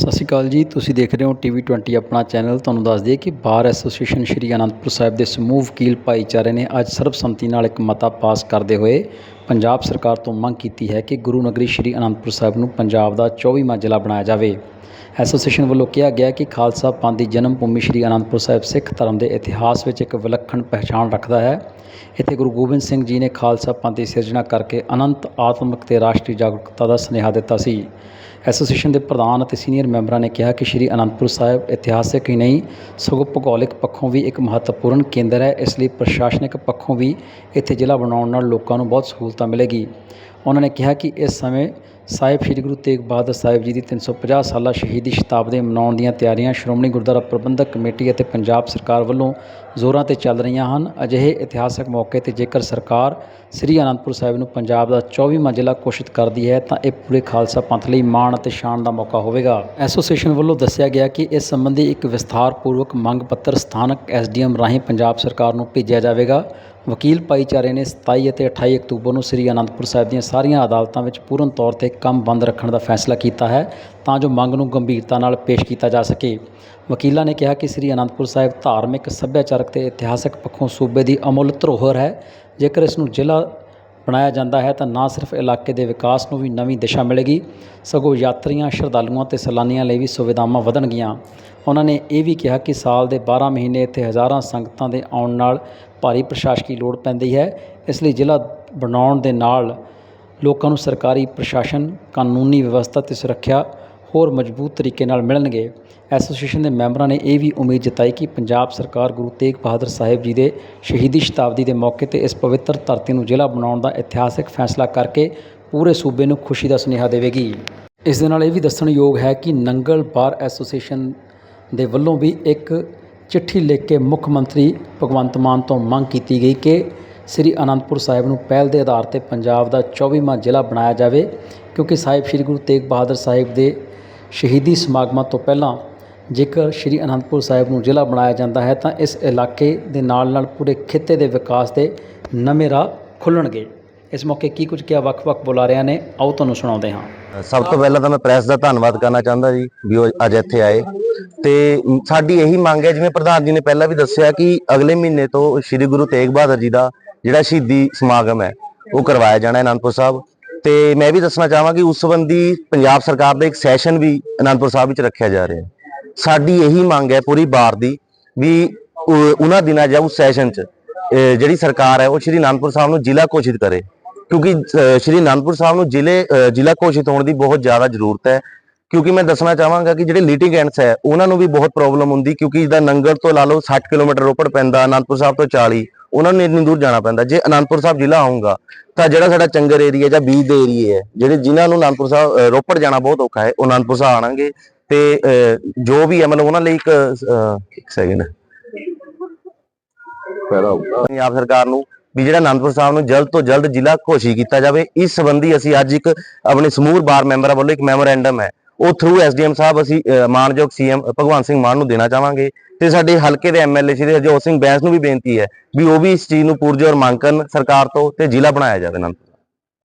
ਸਤਿ ਸ਼੍ਰੀ ਅਕਾਲ ਜੀ। ਤੁਸੀਂ ਦੇਖ ਰਹੇ ਹੋ ਟੀਵੀ 20 ਆਪਣਾ ਚੈਨਲ। ਤੁਹਾਨੂੰ ਦੱਸ ਦਈਏ ਕਿ ਬਾਰ ਐਸੋਸੀਏਸ਼ਨ ਸ਼੍ਰੀ ਅਨੰਦਪੁਰ ਸਾਹਿਬ ਦੇ ਸਮੂਹ ਵਕੀਲ ਭਾਈਚਾਰੇ ਨੇ ਅੱਜ ਸਰਬਸੰਮਤੀ ਨਾਲ ਇੱਕ ਮਤਾ ਪਾਸ ਕਰਦੇ ਹੋਏ ਪੰਜਾਬ ਸਰਕਾਰ ਤੋਂ ਮੰਗ ਕੀਤੀ ਹੈ ਕਿ ਗੁਰੂ ਨਗਰੀ ਸ਼੍ਰੀ ਅਨੰਦਪੁਰ ਸਾਹਿਬ ਨੂੰ ਪੰਜਾਬ ਦਾ 24ਵਾਂ ਜ਼ਿਲ੍ਹਾ ਬਣਾਇਆ ਜਾਵੇ। ਐਸੋਸੀਏਸ਼ਨ ਵੱਲੋਂ ਕਿਹਾ ਗਿਆ ਕਿ ਖਾਲਸਾ ਪੰਥ ਦੀ ਜਨਮ ਭੂਮੀ ਸ਼੍ਰੀ ਅਨੰਦਪੁਰ ਸਾਹਿਬ ਸਿੱਖ ਧਰਮ ਦੇ ਇਤਿਹਾਸ ਵਿੱਚ ਇੱਕ ਵਿਲੱਖਣ ਪਹਿਚਾਣ ਰੱਖਦਾ ਹੈ। ਇੱਥੇ ਗੁਰੂ ਗੋਬਿੰਦ ਸਿੰਘ ਜੀ ਨੇ ਖਾਲਸਾ ਪੰਥ ਦੀ ਸਿਰਜਣਾ ਕਰਕੇ ਅਨੰਤ ਆਤਮਿਕ ਤੇ ਰਾਸ਼ਟਰੀ ਜਾਗਰੂਕਤਾ ਦਾ ਸੁਨੇਹਾ ਦਿੱਤਾ ਸੀ। ਐਸੋਸੀਏਸ਼ਨ ਦੇ ਪ੍ਰਧਾਨ ਅਤੇ ਸੀਨੀਅਰ ਮੈਂਬਰਾਂ ਨੇ ਕਿਹਾ ਕਿ ਸ਼੍ਰੀ ਅਨੰਦਪੁਰ ਸਾਹਿਬ ਇਤਿਹਾਸਕ ਹੀ ਨਹੀਂ, ਸਗੋਂ ਭੂਗੋਲਿਕ ਪੱਖੋਂ ਵੀ ਇੱਕ ਮਹੱਤਵਪੂਰਨ ਕੇਂਦਰ ਹੈ, ਇਸ ਲਈ ਪ੍ਰਸ਼ਾਸਨਿਕ ਪੱਖੋਂ ਵੀ ਇੱਥੇ ਜ਼ਿਲ੍ਹਾ ਬਣਾਉਣ ਨਾਲ ਲੋਕਾਂ ਨੂੰ ਬਹੁਤ ਸਹੂਲਤਾਂ ਮਿਲੇਗੀ। ਉਹਨਾਂ ਨੇ ਕਿਹਾ ਕਿ ਇਸ ਸਮੇਂ ਸਾਹਿਬ ਸ੍ਰੀ ਗੁਰੂ ਤੇਗ ਬਹਾਦਰ ਸਾਹਿਬ ਜੀ ਦੀ 350 ਸਾਲਾ ਸ਼ਹੀਦੀ ਸ਼ਤਾਬਦੀ ਮਨਾਉਣ ਦੀਆਂ ਤਿਆਰੀਆਂ ਸ਼੍ਰੋਮਣੀ ਗੁਰਦੁਆਰਾ ਪ੍ਰਬੰਧਕ ਕਮੇਟੀ ਅਤੇ ਪੰਜਾਬ ਸਰਕਾਰ ਵੱਲੋਂ ਜ਼ੋਰਾਂ ਤੇ ਚੱਲ ਰਹੀਆਂ ਹਨ। ਅਜਿਹੇ ਇਤਿਹਾਸਕ ਮੌਕੇ ਤੇ ਜੇਕਰ ਸਰਕਾਰ ਸ੍ਰੀ ਅਨੰਦਪੁਰ ਸਾਹਿਬ ਨੂੰ ਪੰਜਾਬ ਦਾ 24ਵਾਂ ਜ਼ਿਲ੍ਹਾ ਘੋਸ਼ਿਤ ਕਰਦੀ ਹੈ, ਤਾਂ ਇਹ ਪੂਰੇ ਖਾਲਸਾ ਪੰਥ ਲਈ ਮਾਣ ਅਤੇ ਸ਼ਾਨ ਦਾ ਮੌਕਾ ਹੋਵੇਗਾ। ਐਸੋਸੀਏਸ਼ਨ ਵੱਲੋਂ ਦੱਸਿਆ ਗਿਆ ਕਿ ਇਸ ਸੰਬੰਧੀ ਇੱਕ ਵਿਸਥਾਰਪੂਰਵਕ ਮੰਗ ਪੱਤਰ ਸਥਾਨਕ ਐਸਡੀਐਮ ਰਾਹੀਂ ਪੰਜਾਬ ਸਰਕਾਰ ਨੂੰ ਭੇਜਿਆ ਜਾਵੇਗਾ। ਵਕੀਲ ਭਾਈਚਾਰੇ ਨੇ 27 ਅਤੇ 28 ਅਕਤੂਬਰ ਨੂੰ ਸ੍ਰੀ ਅਨੰਦਪੁਰ ਸਾਹਿਬ ਦੀਆਂ ਸਾਰੀਆਂ ਅਦਾਲਤਾਂ ਵਿੱਚ ਪੂਰਨ ਤੌਰ ਤੇ ਕੰਮ ਬੰਦ ਰੱਖਣ ਦਾ ਫੈਸਲਾ ਕੀਤਾ ਹੈ ਤਾਂ ਜੋ ਮੰਗ ਨੂੰ ਗੰਭੀਰਤਾ ਨਾਲ ਪੇਸ਼ ਕੀਤਾ ਜਾ ਸਕੇ। ਵਕੀਲਾਂ ਨੇ ਕਿਹਾ ਕਿ ਸ੍ਰੀ ਅਨੰਦਪੁਰ ਸਾਹਿਬ ਧਾਰਮਿਕ, ਸੱਭਿਆਚਾਰਕ ਤੇ ਇਤਿਹਾਸਕ ਪੱਖੋਂ ਸੂਬੇ ਦੀ ਅਮੁੱਲ ਧਰੋਹਰ ਹੈ। ਜੇਕਰ ਇਸ ਨੂੰ ਜ਼ਿਲ੍ਹਾ ਬਣਾਇਆ ਜਾਂਦਾ ਹੈ ਤਾਂ ਨਾ ਸਿਰਫ ਇਲਾਕੇ ਦੇ ਵਿਕਾਸ ਨੂੰ ਵੀ ਨਵੀਂ ਦਿਸ਼ਾ ਮਿਲੇਗੀ, ਸਗੋਂ ਯਾਤਰੀਆਂ, ਸ਼ਰਧਾਲੂਆਂ ਤੇ ਸੈਲਾਨੀਆਂ ਲਈ ਵੀ ਸੁਵਿਧਾਵਾਂ ਵਧਣਗੀਆਂ। ਉਹਨਾਂ ਨੇ ਇਹ ਵੀ ਕਿਹਾ ਕਿ ਸਾਲ ਦੇ 12 ਮਹੀਨੇ ਇੱਥੇ ਹਜ਼ਾਰਾਂ ਸੰਗਤਾਂ ਦੇ ਆਉਣ ਨਾਲ ਭਾਰੀ ਪ੍ਰਸ਼ਾਸਕੀ ਲੋੜ ਪੈਂਦੀ ਹੈ। ਇਸ ਲਈ ਜ਼ਿਲ੍ਹਾ ਬਣਾਉਣ ਦੇ ਨਾਲ ਲੋਕਾਂ ਨੂੰ ਸਰਕਾਰੀ ਪ੍ਰਸ਼ਾਸਨ, ਕਾਨੂੰਨੀ ਵਿਵਸਥਾ ਤੇ ਸੁਰੱਖਿਆ ਹੋਰ ਮਜ਼ਬੂਤ ਤਰੀਕੇ ਨਾਲ ਮਿਲਣਗੇ। ਐਸੋਸੀਏਸ਼ਨ ਦੇ ਮੈਂਬਰਾਂ ਨੇ ਇਹ ਵੀ ਉਮੀਦ ਜਤਾਈ ਕਿ ਪੰਜਾਬ ਸਰਕਾਰ ਗੁਰੂ ਤੇਗ ਬਹਾਦਰ ਸਾਹਿਬ ਜੀ ਦੇ ਸ਼ਹੀਦੀ ਸ਼ਤਾਬਦੀ ਦੇ ਮੌਕੇ ਤੇ ਇਸ ਪਵਿੱਤਰ ਧਰਤੀ ਨੂੰ ਜ਼ਿਲ੍ਹਾ ਬਣਾਉਣ ਦਾ ਇਤਿਹਾਸਕ ਫੈਸਲਾ ਕਰਕੇ ਪੂਰੇ ਸੂਬੇ ਨੂੰ ਖੁਸ਼ੀ ਦਾ ਸੁਨੇਹਾ ਦੇਵੇਗੀ। ਇਸ ਦੇ ਨਾਲ ਇਹ ਵੀ ਦੱਸਣਯੋਗ ਹੈ ਕਿ ਨੰਗਲ ਬਾਰ ਐਸੋਸੀਏਸ਼ਨ ਦੇ ਵੱਲੋਂ ਵੀ ਇੱਕ ਚਿੱਠੀ ਲਿਖ ਕੇ ਮੁੱਖ ਮੰਤਰੀ ਭਗਵੰਤ ਮਾਨ ਤੋਂ ਮੰਗ ਕੀਤੀ ਗਈ ਕਿ ਸ੍ਰੀ ਅਨੰਦਪੁਰ ਸਾਹਿਬ ਨੂੰ ਪਹਿਲ ਦੇ ਆਧਾਰ ਤੇ ਪੰਜਾਬ ਦਾ 24ਵਾਂ ਜ਼ਿਲ੍ਹਾ ਬਣਾਇਆ ਜਾਵੇ, ਕਿਉਂਕਿ ਸਾਹਿਬ ਸ੍ਰੀ ਗੁਰੂ ਤੇਗ ਬਹਾਦਰ ਸਾਹਿਬ ਦੇ ਸ਼ਹੀਦੀ ਸਮਾਗਮਾਂ ਤੋਂ ਪਹਿਲਾਂ ਜੇਕਰ ਸ੍ਰੀ ਅਨੰਦਪੁਰ ਸਾਹਿਬ ਨੂੰ ਜ਼ਿਲ੍ਹਾ ਬਣਾਇਆ ਜਾਂਦਾ ਹੈ ਤਾਂ ਇਸ ਇਲਾਕੇ ਦੇ ਨਾਲ ਨਾਲ ਪੂਰੇ ਖਿੱਤੇ ਦੇ ਵਿਕਾਸ ਦੇ ਨਵੇਂ ਰਾਹ ਖੁੱਲਣਗੇ। ਇਸ ਮੌਕੇ ਕੀ ਕੁਝ ਕਿਹਾ ਵੱਖ-ਵੱਖ ਬੁਲਾਰਿਆਂ ਨੇ, ਆਓ ਤੁਹਾਨੂੰ ਸੁਣਾਉਂਦੇ ਹਾਂ। ਸਭ ਤੋਂ ਪਹਿਲਾਂ ਤਾਂ ਮੈਂ ਪ੍ਰੈਸ ਦਾ ਧੰਨਵਾਦ ਕਰਨਾ ਚਾਹੁੰਦਾ ਜੀ ਵੀ ਉਹ ਅੱਜ ਇੱਥੇ ਆਏ। ਤੇ ਸਾਡੀ ਇਹੀ ਮੰਗ ਹੈ, ਜਿਵੇਂ ਪ੍ਰਧਾਨ ਜੀ ਨੇ ਪਹਿਲਾਂ ਵੀ ਦੱਸਿਆ ਕਿ ਅਗਲੇ ਮਹੀਨੇ ਤੋਂ ਸ੍ਰੀ ਗੁਰੂ ਤੇਗ ਬਹਾਦਰ ਜੀ ਦਾ ਜਿਹੜਾ ਸ਼ਹੀਦੀ ਸਮਾਗਮ ਹੈ, ਉਹ ਕਰਵਾਇਆ ਜਾਣਾ ਹੈ ਅਨੰਦਪੁਰ ਸਾਹਿਬ। ਤੇ ਮੈਂ ਵੀ ਦੱਸਣਾ ਚਾਹਾਂ ਕਿ ਉਸ ਸੰਬੰਧੀ ਪੰਜਾਬ ਸਰਕਾਰ ਦਾ ਇੱਕ ਸੈਸ਼ਨ ਵੀ ਅਨੰਦਪੁਰ ਸਾਹਿਬ ਵਿੱਚ ਰੱਖਿਆ ਜਾ ਰਿਹਾ ਹੈ। ਸਾਡੀ ਇਹੀ ਮੰਗ ਹੈ ਪੂਰੀ ਬਾਰ ਦੀ ਵੀ ਉਹਨਾਂ ਦਿਨਾਂ ਜਾਂ ਉਸ ਸੈਸ਼ਨ 'ਚ ਜਿਹੜੀ ਸਰਕਾਰ ਹੈ ਉਹ ਸ਼੍ਰੀ ਅਨੰਦਪੁਰ ਸਾਹਿਬ ਨੂੰ ਜ਼ਿਲ੍ਹਾ ਘੋਸ਼ਿਤ ਕਰੇ। ਕਿਉਂਕਿ ਸ਼੍ਰੀ ਅਨੰਦਪੁਰ ਸਾਹਿਬ ਨੂੰ ਜ਼ਿਲ੍ਹੇ ਜ਼ਿਲ੍ਹਾ ਘੋਸ਼ਿਤ ਹੋਣ ਦੀ ਬਹੁਤ ਜ਼ਿਆਦਾ ਜ਼ਰੂਰਤ ਹੈ। ਕਿਉਂਕਿ ਮੈਂ ਦੱਸਣਾ ਚਾਹਾਂਗਾ ਕਿ ਜਿਹੜੇ ਲਿਟੀਗੈਂਟਸ ਹੈ, ਉਹਨਾਂ ਨੂੰ ਵੀ ਬਹੁਤ ਪ੍ਰੋਬਲਮ ਹੁੰਦੀ ਕਿਉਂਕਿ ਜਿਹਦਾ ਨੰਗਲ ਤੋਂ ਲਾ ਲਓ 60 ਕਿਲੋਮੀਟਰ ਰੋਪੜ ਪੈਂਦਾ, ਅਨੰਦਪੁਰ ਸਾਹਿਬ ਤੋਂ 40 ਉਹਨਾਂ ਨੂੰ ਇੰਨੀ ਦੂਰ ਜਾਣਾ ਪੈਂਦਾ। ਜੇ ਅਨੰਦਪੁਰ ਸਾਹਿਬ ਜ਼ਿਲ੍ਹਾ ਆਊਗਾ ਤਾਂ ਜਿਹੜਾ ਸਾਡਾ ਚੰਗਰ ਏਰੀਆ ਜਾਂ ਬੀਜ ਦੇ ਏਰੀਏ ਹੈ ਜਿਹੜੇ ਜਿਨ੍ਹਾਂ ਨੂੰ ਅਨੰਦਪੁਰ ਸਾਹਿਬ ਰੋਪੜ ਜਾਣਾ ਬਹੁਤ ਔਖਾ ਹੈ ਉਹ ਅਨੰਦਪੁਰ ਸਾਹਿਬ ਆਣਗੇ ਤੇ ਜੋ ਵੀ ਹੈ ਮਤਲਬ ਉਹਨਾਂ ਲਈ ਇੱਕ ਇੱਕ ਸੈਕਿੰਡ ਪੰਜਾਬ ਸਰਕਾਰ ਨੂੰ ਵੀ ਜਿਹੜਾ ਅਨੰਦਪੁਰ ਸਾਹਿਬ ਨੂੰ ਜਲਦ ਤੋਂ ਜਲਦ ਜ਼ਿਲ੍ਹਾ ਘੋਸ਼ਿਤ ਕੀਤਾ ਜਾਵੇ ਇਸ ਸੰਬੰਧੀ ਅਸੀਂ ਅੱਜ ਇੱਕ ਆਪਣੇ ਸਮੂਹ ਬਾਰ ਮੈਂਬਰਾਂ ਵੱਲੋਂ ਇੱਕ ਮੈਮੋਰੈਂਡਮ ਹੈ। ਉਹ ਥਰੂ ਐਸਡੀਐਮ ਸਾਹਿਬ ਅਸੀਂ ਮਾਨਯੋਗ ਸੀਐਮ ਭਗਵੰਤ ਸਿੰਘ ਮਾਨ ਨੂੰ ਦੇਣਾ ਚਾਹਾਂਗੇ। ਤੇ ਸਾਡੇ ਹਲਕੇ ਦੇ ਐਮਐਲਏ ਸ਼੍ਰੀ ਹਰਜੋਤ ਸਿੰਘ ਬੈਂਸ ਨੂੰ ਵੀ ਬੇਨਤੀ ਹੈ ਵੀ ਉਹ ਵੀ ਇਸ ਚੀਜ਼ ਨੂੰ ਪੁਰਜੋਰ ਮੰਗ ਕਰਨ ਸਰਕਾਰ ਤੋਂ ਤੇ ਜ਼ਿਲ੍ਹਾ ਬਣਾਇਆ ਜਾਵੇ ਅਨੰਦਪੁਰ।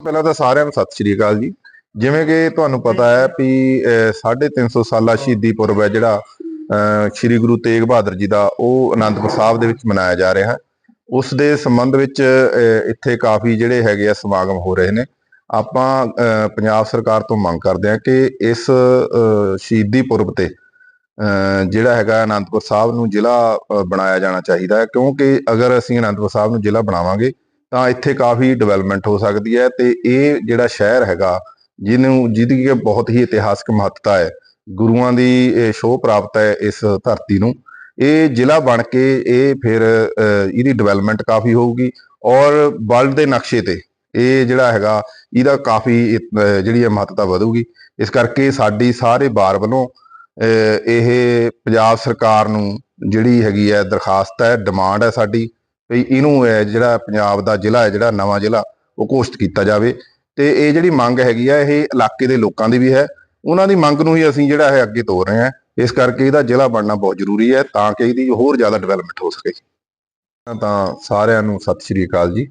ਪਹਿਲਾਂ ਤਾਂ ਸਾਰਿਆਂ ਨੂੰ ਸਤਿ ਸ਼੍ਰੀ ਅਕਾਲ ਜੀ। ਜਿਵੇਂ ਕਿ ਤੁਹਾਨੂੰ ਪਤਾ ਹੈ ਵੀ ਅਹ, 350 ਸਾਲਾ ਸ਼ਹੀਦੀ ਪੁਰਬ ਹੈ ਜਿਹੜਾ ਸ਼੍ਰੀ ਗੁਰੂ ਤੇਗ ਬਹਾਦਰ ਜੀ ਦਾ ਉਹ ਅਨੰਦਪੁਰ ਸਾਹਿਬ ਦੇ ਵਿੱਚ ਮਨਾਇਆ ਜਾ ਰਿਹਾ ਹੈ। ਉਸ ਦੇ ਸੰਬੰਧ ਵਿੱਚ ਇੱਥੇ ਕਾਫੀ ਜਿਹੜੇ ਹੈਗੇ ਆ ਸਮਾਗਮ ਹੋ ਰਹੇ ਨੇ। ਆਪਾਂ ਪੰਜਾਬ ਸਰਕਾਰ ਤੋਂ ਮੰਗ ਕਰਦੇ ਹਾਂ ਕਿ ਇਸ ਸ਼ਹੀਦੀ ਪੁਰਬ ਤੇ ਜਿਹੜਾ ਹੈਗਾ ਅਨੰਦਪੁਰ ਸਾਹਿਬ ਨੂੰ ਜ਼ਿਲ੍ਹਾ ਬਣਾਇਆ ਜਾਣਾ ਚਾਹੀਦਾ ਹੈ। ਕਿਉਂਕਿ ਅਗਰ ਅਸੀਂ ਅਨੰਦਪੁਰ ਸਾਹਿਬ ਨੂੰ ਜ਼ਿਲ੍ਹਾ ਬਣਾਵਾਂਗੇ, ਤਾਂ ਇੱਥੇ ਕਾਫੀ ਡਿਵੈਲਪਮੈਂਟ ਹੋ ਸਕਦੀ ਹੈ ਤੇ ਇਹ ਜਿਹੜਾ ਸ਼ਹਿਰ ਹੈਗਾ, ਜਿਹਨੂੰ, ਜਿਹਦੀ ਕਿ ਬਹੁਤ ਹੀ ਇਤਿਹਾਸਕ ਮਹੱਤਤਾ ਹੈ, ਗੁਰੂਆਂ ਦੀ, ਇਹ ਸ਼ੋਅ ਪ੍ਰਾਪਤ ਹੈ ਇਸ ਧਰਤੀ ਨੂੰ। ਇਹ ਜ਼ਿਲ੍ਹਾ ਬਣ ਕੇ ਇਹ ਫਿਰ ਇਹਦੀ ਡਿਵੈਲਪਮੈਂਟ ਕਾਫੀ ਹੋਊਗੀ ਔਰ ਵਰਲਡ ਦੇ ਨਕਸ਼ੇ ਤੇ ਇਹ ਜਿਹੜਾ ਹੈਗਾ, ਇਹਦਾ ਕਾਫੀ ਜਿਹੜੀ ਹੈ ਮਹੱਤਤਾ ਵਧੂਗੀ। ਇਸ ਕਰਕੇ ਸਾਡੀ ਸਾਰੇ ਬਾਰ ਵੱਲੋਂ ਇਹ ਪੰਜਾਬ ਸਰਕਾਰ ਨੂੰ ਜਿਹੜੀ ਹੈਗੀ ਹੈ ਦਰਖਾਸਤ ਹੈ ਡਿਮਾਂਡ ਹੈ ਸਾਡੀ ਵੀ ਇਹਨੂੰ ਜਿਹੜਾ ਪੰਜਾਬ ਦਾ ਜ਼ਿਲ੍ਹਾ ਹੈ, ਜਿਹੜਾ ਨਵਾਂ ਜ਼ਿਲ੍ਹਾ, ਉਹ ਘੋਸ਼ਿਤ ਕੀਤਾ ਜਾਵੇ। ਤੇ ਇਹ ਜਿਹੜੀ ਮੰਗ ਹੈਗੀ ਆ ਇਹ ਇਲਾਕੇ ਦੇ ਲੋਕਾਂ ਦੀ ਵੀ ਹੈ। ਉਹਨਾਂ ਦੀ ਮੰਗ ਨੂੰ ਹੀ ਅਸੀਂ ਜਿਹੜਾ ਹੈ ਅੱਗੇ ਤੋਰ ਰਹੇ ਹਾਂ। ਇਸ ਕਰਕੇ ਇਹਦਾ ਜ਼ਿਲ੍ਹਾ ਬਣਨਾ ਬਹੁਤ ਜ਼ਰੂਰੀ ਹੈ, ਤਾਂ ਕਿ ਇਹਦੀ ਹੋਰ ਜ਼ਿਆਦਾ ਡਿਵੈਲਪਮੈਂਟ ਹੋ ਸਕੇ। ਤਾਂ ਸਾਰਿਆਂ ਨੂੰ ਸਤਿ ਸ਼੍ਰੀ ਅਕਾਲ ਜੀ।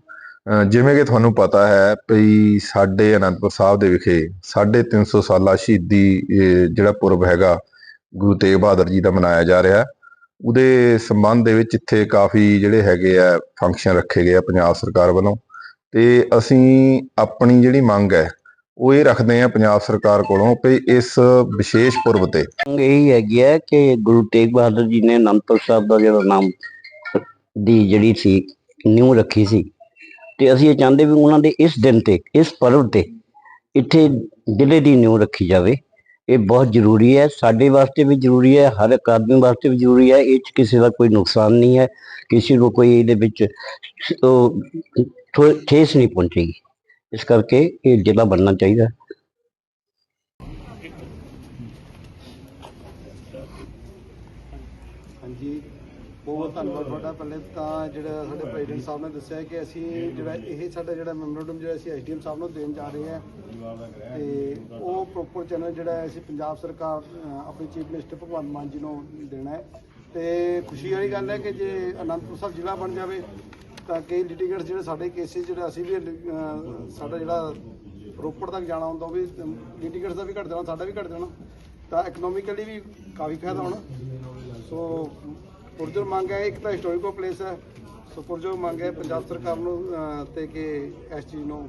ਜਿਵੇਂ ਕਿ ਤੁਹਾਨੂੰ ਪਤਾ ਹੈ ਵੀ ਸਾਡੇ ਅਨੰਦਪੁਰ ਸਾਹਿਬ ਦੇ ਵਿਖੇ 350 ਸਾਲਾ ਸ਼ਹੀਦੀ ਜਿਹੜਾ ਪੁਰਬ ਹੈਗਾ ਗੁਰੂ ਤੇਗ ਬਹਾਦਰ ਜੀ ਦਾ ਮਨਾਇਆ ਜਾ ਰਿਹਾ ਹੈ। ਉਹਦੇ ਸੰਬੰਧ ਦੇ ਵਿੱਚ ਇੱਥੇ ਕਾਫੀ ਜਿਹੜੇ ਹੈਗੇ ਆ ਫੰਕਸ਼ਨ ਰੱਖੇ ਗਏ ਆ ਪੰਜਾਬ ਸਰਕਾਰ ਵੱਲੋਂ। ਤੇ ਅਸੀਂ ਆਪਣੀ ਜਿਹੜੀ ਮੰਗ ਹੈ, ਉਹ ਇਹ ਰੱਖਦੇ ਆ ਪੰਜਾਬ ਸਰਕਾਰ ਕੋਲੋਂ ਵੀ ਇਸ ਵਿਸ਼ੇਸ਼ ਪੁਰਬ ਤੇ ਮੰਗ ਇਹੀ ਹੈਗੀ ਹੈ ਕਿ ਗੁਰੂ ਤੇਗ ਬਹਾਦਰ ਜੀ ਨੇ ਅਨੰਦਪੁਰ ਸਾਹਿਬ ਦਾ ਜਿਹੜਾ ਨਾਮ ਦੀ ਜਿਹੜੀ ਸੀ ਨਿਊ ਰੱਖੀ ਸੀ। ਤੇ ਅਸੀਂ ਇਹ ਚਾਹੁੰਦੇ ਵੀ ਉਹਨਾਂ ਦੇ ਇਸ ਦਿਨ ਤੇ, ਇਸ ਪਰਵ ਤੇ ਇੱਥੇ ਜ਼ਿਲ੍ਹੇ ਦੀ ਨਿਊ ਰੱਖੀ ਜਾਵੇ। ਇਹ ਬਹੁਤ ਜ਼ਰੂਰੀ ਹੈ, ਸਾਡੇ ਵਾਸਤੇ ਵੀ ਜ਼ਰੂਰੀ ਹੈ, ਹਰ ਇੱਕ ਆਦਮੀ ਵਾਸਤੇ ਵੀ ਜ਼ਰੂਰੀ ਹੈ, ਇਹ 'ਚ ਕਿਸੇ ਦਾ ਕੋਈ ਨੁਕਸਾਨ ਨਹੀਂ ਹੈ, ਕਿਸੇ ਨੂੰ ਕੋਈ ਇਹਦੇ ਵਿੱਚ ਉਹ ਠੋ- ਠੇਸ ਨਹੀਂ ਪਹੁੰਚੇਗੀ। ਇਸ ਕਰਕੇ ਇਹ ਜ਼ਿਲ੍ਹਾ ਬਣਨਾ ਚਾਹੀਦਾ। ਬਹੁਤ ਧੰਨਵਾਦ ਤੁਹਾਡਾ ਪਹਿਲੇ ਤਾਂ ਜਿਹੜਾ ਸਾਡੇ ਪ੍ਰੈਜ਼ੀਡੈਂਟ ਸਾਹਿਬ ਨੇ ਦੱਸਿਆ ਕਿ ਅਸੀਂ ਜਿਹੜਾ ਇਹ ਸਾਡਾ ਜਿਹੜਾ ਮੈਮੋਰੰਡਮ ਜਿਹੜਾ ਅਸੀਂ ਐਸਡੀਐਮ ਸਾਹਿਬ ਨੂੰ ਦੇਣ ਜਾ ਰਹੇ ਹਾਂ। ਤੇ ਉਹ ਪ੍ਰੋਪਰ ਚੈਨਲ ਜਿਹੜਾ ਅਸੀਂ ਪੰਜਾਬ ਸਰਕਾਰ ਅਹ, ਆਪਣੀ ਚੀਫ ਮਿਨਿਸਟਰ ਭਗਵੰਤ ਮਾਨ ਜੀ ਨੂੰ ਦੇਣਾ ਹੈ। ਤੇ ਖੁਸ਼ੀ ਵਾਲੀ ਗੱਲ ਹੈ ਕਿ ਜੇ ਅਨੰਦਪੁਰ ਸਾਹਿਬ ਜ਼ਿਲ੍ਹਾ ਬਣ ਜਾਵੇ ਤਾਂ ਕਈ ਲਿਟੀਗੇਟਸ ਜਿਹੜੇ ਸਾਡੇ ਕੇਸਿਸ ਜਿਹੜਾ ਅਸੀਂ ਵੀ ਸਾਡਾ ਜਿਹੜਾ ਰੋਪੜ ਤੱਕ ਜਾਣਾ ਹੁੰਦਾ ਉਹ ਵੀ ਲਿਟੀਗੇਟਸ ਦਾ ਵੀ ਘਟ ਜਾਣਾ ਸਾਡਾ ਵੀ ਘਟ ਜਾਣਾ। ਤਾਂ ਇਕਨੋਮਿਕਲੀ ਵੀ ਕਾਫੀ ਫਾਇਦਾ ਹੋਣਾ। ਸੋ ਪੁਰਜੋਰ ਮੰਗ ਹੈ ਇੱਕ ਤਾਂ ਹਿਸਟੋਰੀਕਲ ਪਲੇਸ ਹੈ ਸੋ ਪੁਰਜੋਰ ਮੰਗ ਹੈ ਪੰਜਾਬ ਸਰਕਾਰ ਨੂੰ ਤੇ ਕਿ ਇਸ ਚੀਜ਼ ਨੂੰ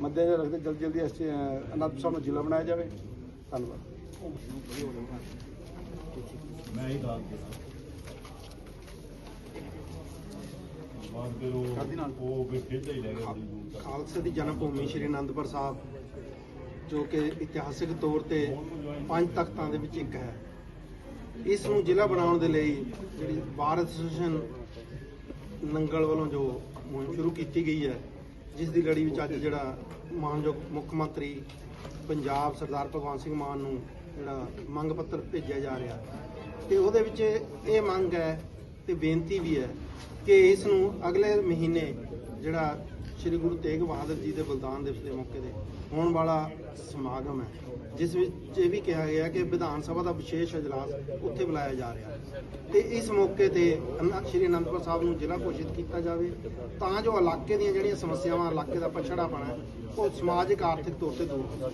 ਮੱਦੇਨਜ਼ਰ ਰੱਖਦੇ ਜਲਦੀ ਜਲਦੀ ਇਸ ਅਨੰਦਪੁਰ ਸਾਹਿਬ ਨੂੰ ਜ਼ਿਲ੍ਹਾ ਬਣਾਇਆ ਜਾਵੇ। ਧੰਨਵਾਦ। ਖਾਲਸੇ ਦੀ ਜਨਮ ਭੂਮੀ ਸ਼੍ਰੀ ਅਨੰਦਪੁਰ ਸਾਹਿਬ ਜੋ ਕਿ ਇਤਿਹਾਸਿਕ ਤੌਰ ਤੇ ਪੰਜ ਤਖਤਾਂ ਦੇ ਵਿੱਚ ਇੱਕ ਹੈ। ਇਸ ਨੂੰ ਜ਼ਿਲ੍ਹਾ ਬਣਾਉਣ ਦੇ ਲਈ ਜਿਹੜੀ ਬਾਰ ਐਸੋਸੀਏਸ਼ਨ ਨੰਗਲ ਵੱਲੋਂ ਜੋ ਮੁਹਿੰਮ ਸ਼ੁਰੂ ਕੀਤੀ ਗਈ ਹੈ, ਜਿਸ ਦੀ ਲੜੀ ਵਿੱਚ ਅੱਜ ਜਿਹੜਾ ਮਾਨਯੋਗ ਮੁੱਖ ਮੰਤਰੀ ਪੰਜਾਬ ਸਰਦਾਰ ਭਗਵੰਤ ਸਿੰਘ ਮਾਨ ਨੂੰ ਜਿਹੜਾ ਮੰਗ ਪੱਤਰ ਭੇਜਿਆ ਜਾ ਰਿਹਾ ਤੇ ਉਹਦੇ ਵਿੱਚ ਇਹ ਮੰਗ ਹੈ ਤੇ ਬੇਨਤੀ ਵੀ ਹੈ ਕਿ ਇਸ ਨੂੰ ਅਗਲੇ ਮਹੀਨੇ ਜਿਹੜਾ ਸ੍ਰੀ ਗੁਰੂ ਤੇਗ ਬਹਾਦਰ ਜੀ ਦੇ ਬਲਿਦਾਨ ਦਿਵਸ ਦੇ ਮੌਕੇ ਤੇ ਹੋਣ ਵਾਲਾ ਸਮਾਗਮ ਹੈ, ਜਿਸ ਵਿੱਚ ਇਹ ਵੀ ਕਿਹਾ ਗਿਆ ਕਿ ਵਿਧਾਨ ਸਭਾ ਦਾ ਵਿਸ਼ੇਸ਼ ਇਜਲਾਸ ਉੱਥੇ ਬੁਲਾਇਆ ਜਾ ਰਿਹਾ ਹੈ। ਤੇ ਇਸ ਮੌਕੇ ਤੇ ਸ੍ਰੀ ਅਨੰਦਪੁਰ ਸਾਹਿਬ ਨੂੰ ਜ਼ਿਲ੍ਹਾ ਘੋਸ਼ਿਤ ਕੀਤਾ ਜਾਵੇ, ਤਾਂ ਜੋ ਇਲਾਕੇ ਦੀਆਂ ਜਿਹੜੀਆਂ ਸਮੱਸਿਆਵਾਂ, ਇਲਾਕੇ ਦਾ ਪਛੜਾਪਣ ਹੈ, ਉਹ ਸਮਾਜਿਕ, ਆਰਥਿਕ ਤੌਰ ਤੇ ਦੂਰ ਹੋ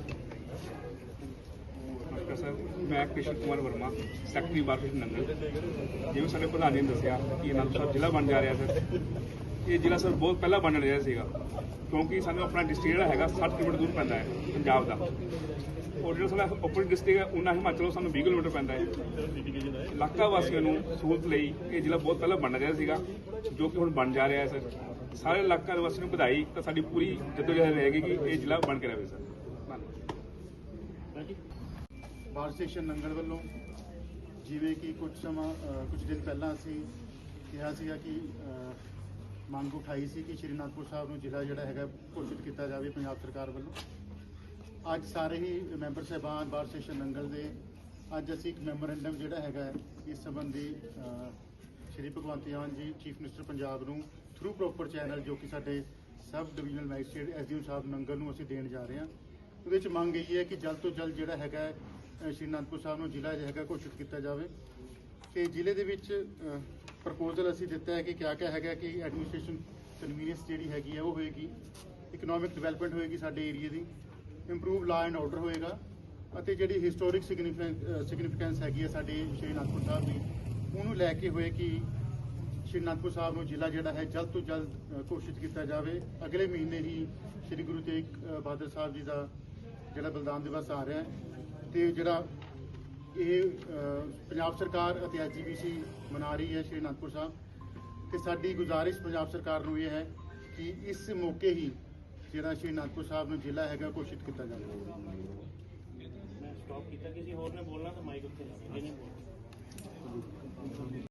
ਸਕੇ। ਨਮਸਕਾਰ ਸਰ ਮੈਂ ਕਿਸ਼ਨ ਕੁਮਾਰ ਵਰਮਾ ਸੈਕਟਰੀ ਬਾਰਫਿਸ਼ ਨੰਗਲ। ਜਿਵੇਂ ਸਾਡੇ ਪ੍ਰਧਾਨ ਜੀ ਨੇ ਦੱਸਿਆ ਕਿ ਅਨੰਦਪੁਰ ਸਾਹਿਬ ਜ਼ਿਲ੍ਹਾ ਬਣ ਜਾ ਰਿਹਾ ਸਰ। ਇਹ ਜ਼ਿਲ੍ਹਾ ਸਰ ਬਹੁਤ ਪਹਿਲਾਂ ਬਣਨ ਰਿਹਾ ਸੀਗਾ, ਕਿਉਂਕਿ ਸਾਨੂੰ ਆਪਣਾ ਡਿਸਟ੍ਰਿਕਟ ਜਿਹੜਾ ਹੈਗਾ 60 ਕਿਲੋਮੀਟਰ ਦੂਰ ਪੈਂਦਾ ਹੈ, ਪੰਜਾਬ ਦਾ। ਔਰ ਜਿਹੜਾ ਸਾਡਾ ਓਪਨ ਡਿਸਟ੍ਰਿਕਟ ਹੈ, ਉਹਨਾਂ ਹਿਮਾਚਲੋਂ ਸਾਨੂੰ 20 ਕਿਲੋਮੀਟਰ ਪੈਂਦਾ ਹੈ। ਇਲਾਕਾ ਵਾਸੀਆਂ ਨੂੰ ਸਹੂਲਤ ਲਈ ਇਹ ਜ਼ਿਲ੍ਹਾ ਬਹੁਤ ਪਹਿਲਾਂ ਬਣ ਰਿਹਾ ਸੀਗਾ, ਜੋ ਕਿ ਹੁਣ ਬਣ ਜਾ ਰਿਹਾ ਹੈ ਸਰ। ਸਾਰੇ ਇਲਾਕਾ ਵਾਸੀਆਂ ਨੂੰ ਵਧਾਈ ਤਾਂ ਸਾਡੀ ਪੂਰੀ ਜਦੋਜਹਿਦ ਰਹੇਗੀ ਕਿ ਇਹ ਜ਼ਿਲ੍ਹਾ ਬਣ ਕੇ ਰਹੇ ਸਰ ਧੰਨਵਾਦ ਬਾਰ ਸਟੇਸ਼ਨ ਨੰਗਲ ਵੱਲੋਂ ਜਿਵੇਂ ਕਿ ਕੁਝ ਸਮਾਂ ਅ, ਕੁਝ ਦਿਨ ਪਹਿਲਾਂ ਅਸੀਂ ਕਿਹਾ ਸੀਗਾ ਕਿ ਮੰਗ ਉਠਾਈ ਸੀ ਕਿ ਸ਼੍ਰੀ ਅਨੰਦਪੁਰ ਸਾਹਿਬ ਨੂੰ ਜ਼ਿਲ੍ਹਾ ਜਿਹੜਾ ਹੈਗਾ ਘੋਸ਼ਿਤ ਕੀਤਾ ਜਾਵੇ ਪੰਜਾਬ ਸਰਕਾਰ ਵੱਲੋਂ। ਅੱਜ ਸਾਰੇ ਹੀ ਮੈਂਬਰ ਸਾਹਿਬਾਨ ਬਾਰ ਸਟੇਸ਼ਨ ਨੰਗਲ ਦੇ ਅੱਜ ਅਸੀਂ ਇੱਕ ਮੈਮੋਰੈਂਡਮ ਜਿਹੜਾ ਹੈਗਾ ਇਸ ਸੰਬੰਧੀ ਸ਼੍ਰੀ ਭਗਵੰਤ ਮਾਨ ਜੀ ਚੀਫ ਮਿਨਿਸਟਰ ਪੰਜਾਬ ਨੂੰ ਥਰੂ ਪ੍ਰੋਪਰ ਚੈਨਲ ਜੋ ਕਿ ਸਾਡੇ ਸਬ ਡਿਵੀਜ਼ਨਲ ਮੈਜਿਸਟ੍ਰੇਟ ਐਸਡੀਓ ਸਾਹਿਬ ਨੰਗਲ ਨੂੰ ਅਸੀਂ ਦੇਣ ਜਾ ਰਹੇ ਹਾਂ। ਉਹਦੇ ਵਿੱਚ ਮੰਗ ਇਹ ਹੈ ਕਿ ਜਲਦ ਤੋਂ ਜਲਦ ਜਿਹੜਾ ਹੈਗਾ ਸ਼੍ਰੀ ਅਨੰਦਪੁਰ ਸਾਹਿਬ ਨੂੰ ਜ਼ਿਲ੍ਹਾ ਜਿਹੜਾ ਹੈਗਾ ਘੋਸ਼ਿਤ ਕੀਤਾ ਜਾਵੇ। ਤੇ ਜ਼ਿਲ੍ਹੇ ਦੇ ਵਿੱਚ ਪ੍ਰਪੋਜ਼ਲ ਅਸੀਂ ਦਿੱਤਾ ਹੈ ਕਿ ਕਿਆ ਕਿਆ ਹੈਗਾ ਕਿ ਐਡਮਿਨਿਸਟ੍ਰੇਸ਼ਨ ਕਨਵੀਨੀਅੰਸ ਜਿਹੜੀ ਹੈਗੀ ਹੈ ਉਹ ਹੋਏਗੀ ਇਕਨੋਮਿਕ ਡਿਵੈਲਪਮੈਂਟ ਹੋਏਗੀ ਸਾਡੇ ਏਰੀਆ ਦੀ ਇੰਪਰੂਵ ਲਾ ਐਂਡ ਆਰਡਰ ਹੋਏਗਾ ਅਤੇ ਜਿਹੜੀ ਹਿਸਟੋਰਿਕ ਸਿਗਨੀਫਿਕੈਂਸ ਹੈਗੀ ਹੈ ਸਾਡੇ ਸ਼੍ਰੀ ਅਨੰਦਪੁਰ ਸਾਹਿਬ ਦੀ ਉਹਨੂੰ ਲੈ ਕੇ ਹੋਏ ਕਿ ਸ਼੍ਰੀ ਅਨੰਦਪੁਰ ਸਾਹਿਬ ਨੂੰ ਜ਼ਿਲ੍ਹਾ ਜਿਹੜਾ ਹੈ ਜਲਦ ਤੋਂ ਜਲਦ ਅ, ਘੋਸ਼ਿਤ ਕੀਤਾ ਜਾਵੇ। ਅਗਲੇ ਮਹੀਨੇ ਹੀ ਸ਼੍ਰੀ ਗੁਰੂ ਤੇਗ ਬਹਾਦਰ ਸਾਹਿਬ ਜੀ ਦਾ ਜਿਹੜਾ ਬਲਿਦਾਨ ਦਿਵਸ ਆ ਰਿਹਾ ਹੈ ਤੇ ਜਿਹੜਾ ਇਹ ਪੰਜਾਬ ਸਰਕਾਰ ਅਤੇ ਐਜੀਬੀਸੀ ਮਨਾ ਰਹੀ ਹੈ ਸ਼੍ਰੀ ਅਨੰਦਪੁਰ ਸਾਹਿਬ, ਤੇ ਸਾਡੀ ਗੁਜ਼ਾਰਿਸ਼ ਪੰਜਾਬ ਸਰਕਾਰ ਨੂੰ ਇਹ ਹੈ ਕਿ ਇਸ ਮੌਕੇ ਹੀ ਜਿਹੜਾ ਸ਼੍ਰੀ ਅਨੰਦਪੁਰ ਸਾਹਿਬ ਨੂੰ ਜ਼ਿਲ੍ਹਾ ਹੈਗਾ ਘੋਸ਼ਿਤ ਕੀਤਾ ਜਾਵੇ।